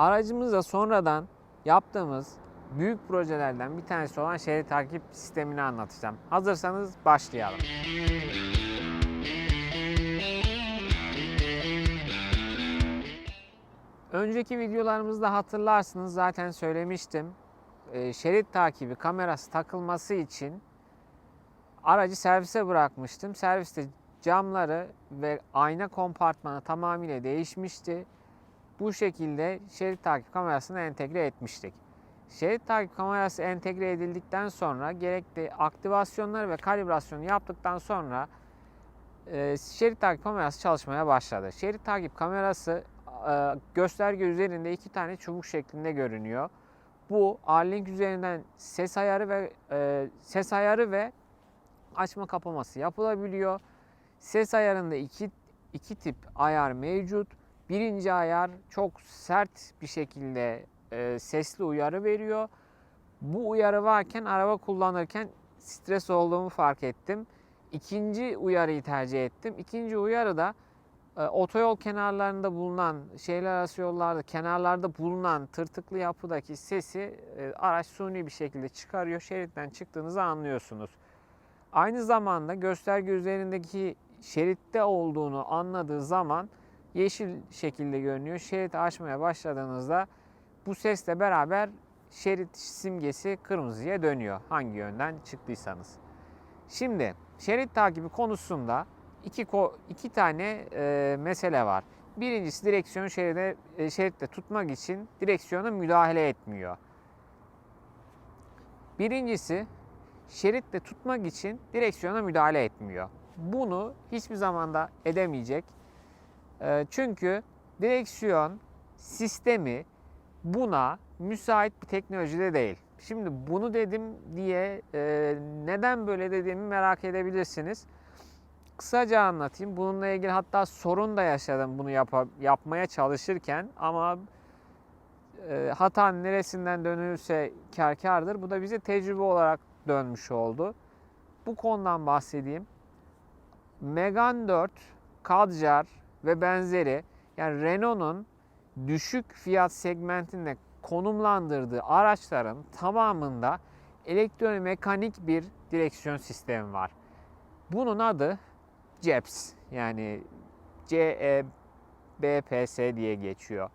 Aracımızda sonradan yaptığımız büyük projelerden bir tanesi olan şerit takip sistemini anlatacağım. Hazırsanız başlayalım. Önceki videolarımızda hatırlarsınız zaten söylemiştim. Ee, şerit takibi kamerası takılması için aracı servise bırakmıştım. Serviste camları ve ayna kompartmanı tamamıyla değişmişti. Bu şekilde şerit takip kamerasını entegre etmiştik. Şerit takip kamerası entegre edildikten sonra gerekli aktivasyonları ve kalibrasyonu yaptıktan sonra e, şerit takip kamerası çalışmaya başladı. Şerit takip kamerası e, gösterge üzerinde iki tane çubuk şeklinde görünüyor. Bu R-Link üzerinden ses ayarı ve e, ses ayarı ve açma kapaması yapılabiliyor. Ses ayarında iki, iki tip ayar mevcut. Birinci ayar çok sert bir şekilde e, sesli uyarı veriyor. Bu uyarı varken araba kullanırken stres olduğumu fark ettim. İkinci uyarıyı tercih ettim. İkinci uyarı da e, otoyol kenarlarında bulunan, şehirler arası yollarda kenarlarda bulunan tırtıklı yapıdaki sesi e, araç suni bir şekilde çıkarıyor. Şeritten çıktığınızı anlıyorsunuz. Aynı zamanda gösterge üzerindeki şeritte olduğunu anladığı zaman yeşil şekilde görünüyor. Şerit açmaya başladığınızda bu sesle beraber şerit simgesi kırmızıya dönüyor. Hangi yönden çıktıysanız. Şimdi şerit takibi konusunda iki, iki tane e, mesele var. Birincisi direksiyon şeride, e, şeritte tutmak için direksiyona müdahale etmiyor. Birincisi şeritte tutmak için direksiyona müdahale etmiyor. Bunu hiçbir zamanda edemeyecek. E, çünkü direksiyon sistemi buna müsait bir teknolojide değil. Şimdi bunu dedim diye e, neden böyle dediğimi merak edebilirsiniz. Kısaca anlatayım. Bununla ilgili hatta sorun da yaşadım bunu yapa- yapmaya çalışırken ama e, hatanın neresinden dönülürse kar kardır. Bu da bize tecrübe olarak dönmüş oldu. Bu konudan bahsedeyim. Megane 4, Kadjar ve benzeri yani Renault'un düşük fiyat segmentinde konumlandırdığı araçların tamamında elektromekanik bir direksiyon sistemi var. Bunun adı CEPS yani CEBPS diye geçiyor.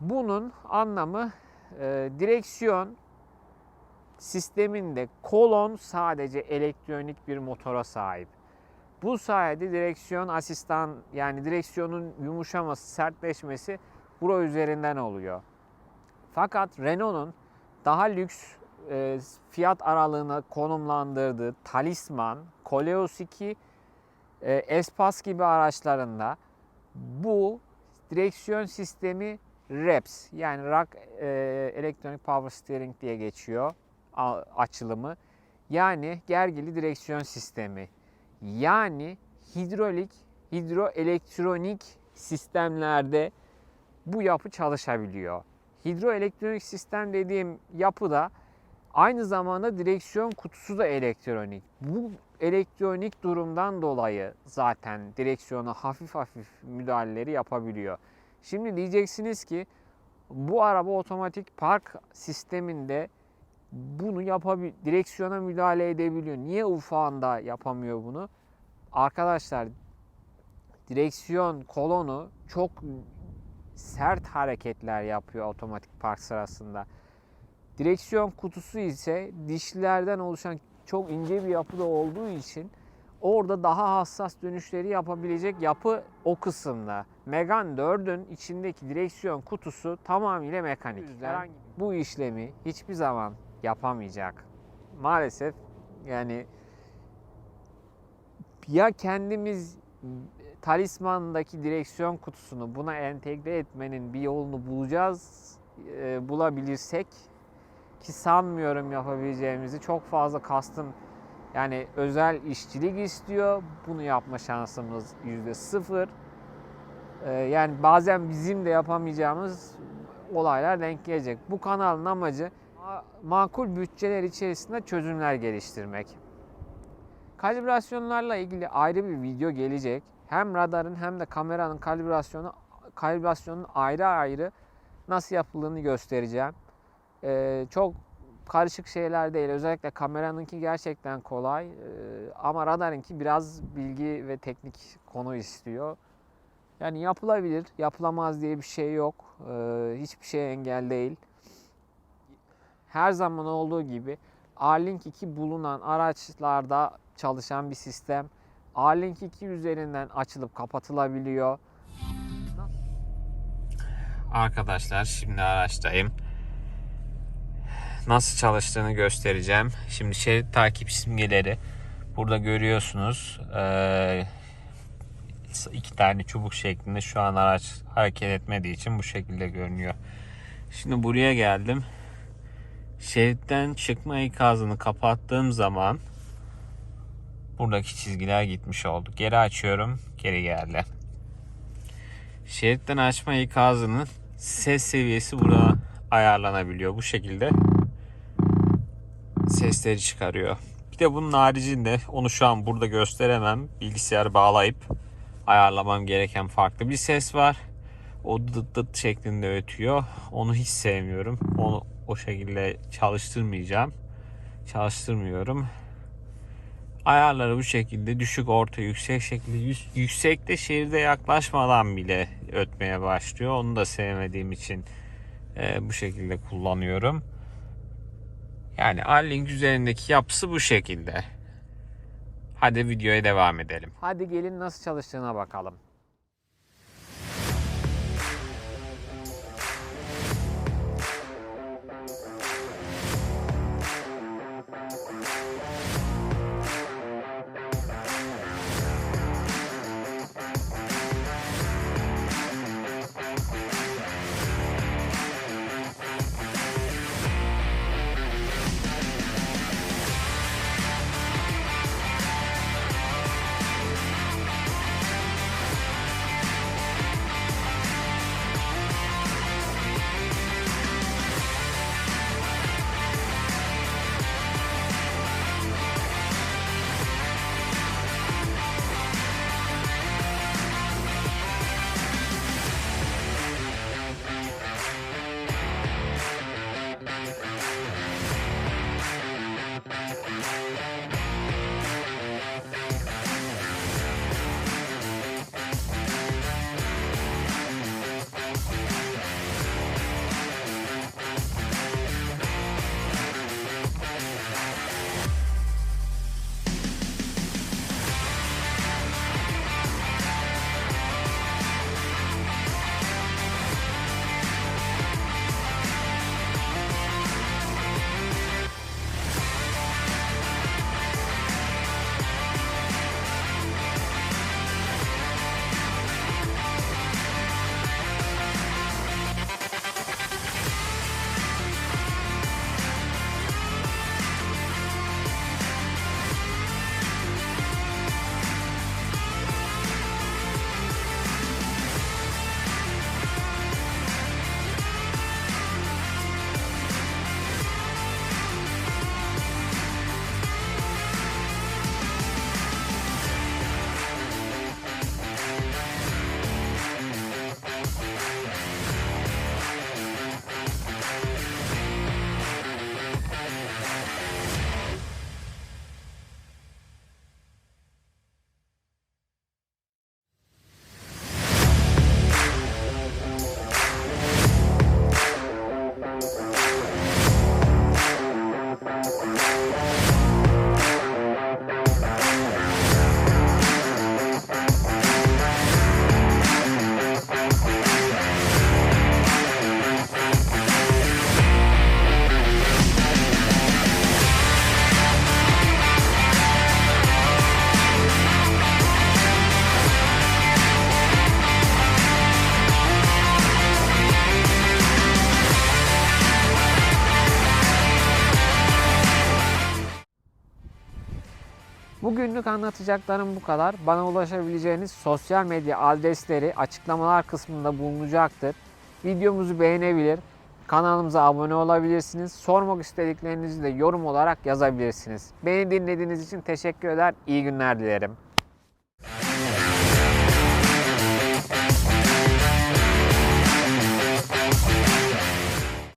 Bunun anlamı e, direksiyon sisteminde kolon sadece elektronik bir motora sahip. Bu sayede direksiyon asistan yani direksiyonun yumuşaması, sertleşmesi bura üzerinden oluyor. Fakat Renault'un daha lüks e, fiyat aralığına konumlandırdığı Talisman, Koleos 2, e, Espas gibi araçlarında bu direksiyon sistemi REPS yani Rock e, Electronic Power Steering diye geçiyor açılımı. Yani gergili direksiyon sistemi. Yani hidrolik, hidroelektronik sistemlerde bu yapı çalışabiliyor. Hidroelektronik sistem dediğim yapıda aynı zamanda direksiyon kutusu da elektronik. Bu elektronik durumdan dolayı zaten direksiyona hafif hafif müdahaleleri yapabiliyor. Şimdi diyeceksiniz ki bu araba otomatik park sisteminde bunu yapabil direksiyona müdahale edebiliyor. Niye ufağında yapamıyor bunu? Arkadaşlar direksiyon kolonu çok sert hareketler yapıyor otomatik park sırasında. Direksiyon kutusu ise dişlilerden oluşan çok ince bir yapıda olduğu için orada daha hassas dönüşleri yapabilecek yapı o kısımda. Megane 4'ün içindeki direksiyon kutusu tamamıyla mekanik. bu işlemi hiçbir zaman yapamayacak. Maalesef yani ya kendimiz talismandaki direksiyon kutusunu buna entegre etmenin bir yolunu bulacağız, e, bulabilirsek ki sanmıyorum yapabileceğimizi. Çok fazla kastım yani özel işçilik istiyor. Bunu yapma şansımız yüzde sıfır. E, yani bazen bizim de yapamayacağımız olaylar denk gelecek. Bu kanalın amacı ma- makul bütçeler içerisinde çözümler geliştirmek. Kalibrasyonlarla ilgili ayrı bir video gelecek. Hem radarın hem de kameranın kalibrasyonu kalibrasyonun ayrı ayrı nasıl yapıldığını göstereceğim. Ee, çok karışık şeyler değil. Özellikle kameranınki gerçekten kolay. Ee, ama radarınki biraz bilgi ve teknik konu istiyor. Yani yapılabilir, yapılamaz diye bir şey yok. Ee, hiçbir şey engel değil. Her zaman olduğu gibi A-Link 2 bulunan araçlarda çalışan bir sistem. A-Link 2 üzerinden açılıp kapatılabiliyor. Arkadaşlar şimdi araçtayım. Nasıl çalıştığını göstereceğim. Şimdi şerit takip simgeleri burada görüyorsunuz. Ee, iki tane çubuk şeklinde şu an araç hareket etmediği için bu şekilde görünüyor. Şimdi buraya geldim. Şeritten çıkma ikazını kapattığım zaman buradaki çizgiler gitmiş oldu. Geri açıyorum. Geri geldi. Şeritten açma ikazının ses seviyesi burada ayarlanabiliyor. Bu şekilde sesleri çıkarıyor. Bir de bunun haricinde onu şu an burada gösteremem. Bilgisayarı bağlayıp ayarlamam gereken farklı bir ses var. O dıt dıt şeklinde ötüyor. Onu hiç sevmiyorum. Onu o şekilde çalıştırmayacağım. Çalıştırmıyorum. Ayarları bu şekilde düşük, orta, yüksek şekilde yüksekte şehirde yaklaşmadan bile ötmeye başlıyor. Onu da sevmediğim için e, bu şekilde kullanıyorum. Yani A-Link üzerindeki yapısı bu şekilde. Hadi videoya devam edelim. Hadi gelin nasıl çalıştığına bakalım. Bugünlük anlatacaklarım bu kadar. Bana ulaşabileceğiniz sosyal medya adresleri açıklamalar kısmında bulunacaktır. Videomuzu beğenebilir, kanalımıza abone olabilirsiniz. Sormak istediklerinizi de yorum olarak yazabilirsiniz. Beni dinlediğiniz için teşekkür eder. İyi günler dilerim.